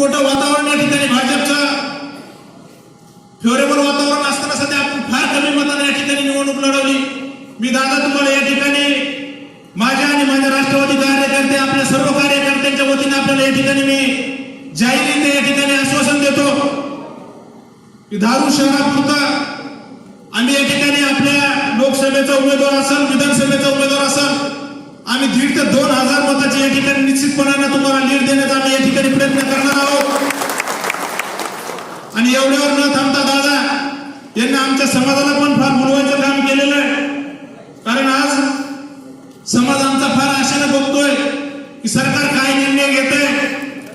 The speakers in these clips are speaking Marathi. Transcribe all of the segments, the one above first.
मोठं वातावरण या ठिकाणी भाजपचं फेवरेबल वातावरण असताना सध्या आपण फार कमी मताने या ठिकाणी निवडणूक लढवली. मी दादा तुम्हाला या ठिकाणी माझ्या आणि माझ्या राष्ट्रवादी कार्यकर्ते आपल्या सर्व कार्यकर्त्यांच्या वतीने आपल्याला या ठिकाणी मी जाहीररीत्या या ठिकाणी आश्वासन देतो की धारू शहरापुरता आम्ही या ठिकाणी आपल्या लोकसभेचा उमेदवार असाल विधानसभेचा उमेदवार असाल आम्ही दीड ते दोन हजार मताची या ठिकाणी निश्चितपणाने तुम्हाला लीड देण्याचा आम्ही या ठिकाणी प्रयत्न करणार आहोत. आणि एवढ्यावर न थांबता दादा यांनी आमच्या समाजाला पण फार मुलवायचं काम केलेलं आहे. कारण आज समाज आमचा फार आशेने बघतोय की सरकार काय निर्णय घेत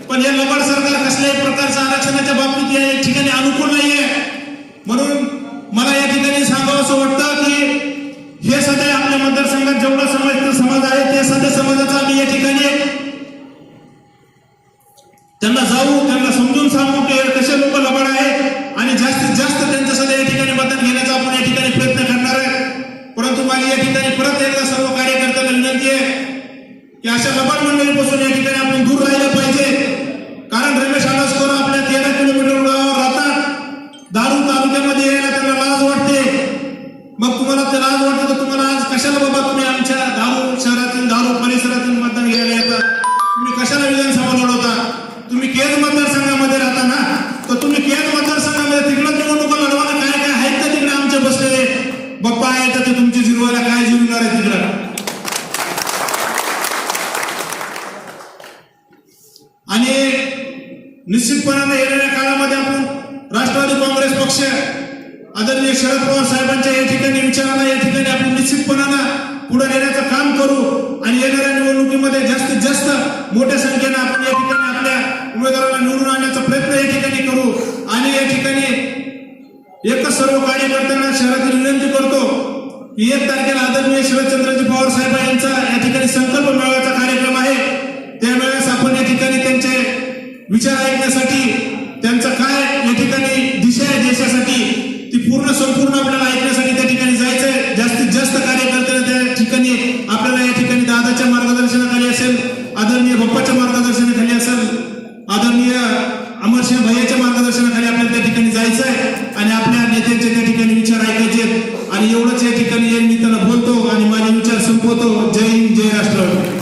पण हे लबाड सरकार कसल्याही प्रकारचं आरक्षणाच्या बाबतीत माझी या ठिकाणी परत एकदा सर्व कार्यकर्त्यांना विनंती आहे की अशा लबाड मंडळीपासून या ठिकाणी आपण दूर राहिलं पाहिजे. कारण रमेश आडसकर आपल्या तेरा किलोमीटर गावावर राहतात. दारू तालुक्यामध्ये यायला त्यांना लाज वाटते. मग तुम्हाला ते लाज वाटते तर तुम्हाला आज कशाला बाबा तुम्ही आमच्या दारू शहरातील दारू परिसरातील मतदान घ्यायला येतात तुम्ही कशाला विधानसभा लढवता तुम्ही केज मतदान राहता ना तर तुम्ही केज मतदारसंघामध्ये तिकडं निवडणुका लढवायला काय काय आहेत का तिकडे आमचे बसलेले बाप्पा आहेत तर ते तुमची जिरवायला काय जिरवणार आहे तिकडं आणि निश्चितपणाने येणाऱ्या काळामध्ये आपण राष्ट्रवादी काँग्रेस पक्ष आदरणीय शरद पवार साहेबांच्या या ठिकाणी विचाराला या ठिकाणी आपण निश्चितपणानं पुढे नेण्याचं काम करू आणि येणाऱ्या निवडणुकीमध्ये जास्तीत जास्त मोठ्या संख्येनं आपण या ठिकाणी आपल्या उमेदवाराला निवडून आणण्याचा प्रयत्न या ठिकाणी करू. आणि या ठिकाणी एकच सर्व कार्यकर्त्यांना शहरातील विनंती करतो की एक तारखेला आदरणीय शरदचंद्रजी पवार साहेब यांचा या ठिकाणी विचार ऐकण्यासाठी त्यांचा काय या ठिकाणी दिशा आहे देशासाठी ती पूर्ण संपूर्ण आपल्याला ऐकण्यासाठी त्या ठिकाणी जायचंय. जास्तीत जास्त कार्यकर्ते त्या ठिकाणी आपल्याला या ठिकाणी दादाच्या मार्गदर्शनाखाली असेल आदरणीय बाप्पाच्या मार्गदर्शनाखाली असेल आदरणीय अमरसिंह भैयाच्या मार्गदर्शनाखाली आपल्याला त्या ठिकाणी जायचं आहे आणि आपल्या नेत्यांचे त्या ठिकाणी विचार ऐकायचे आणि एवढंच या ठिकाणी मी त्याला बोलतो आणि माझे विचार संपवतो. जय हिंद जय राष्ट्र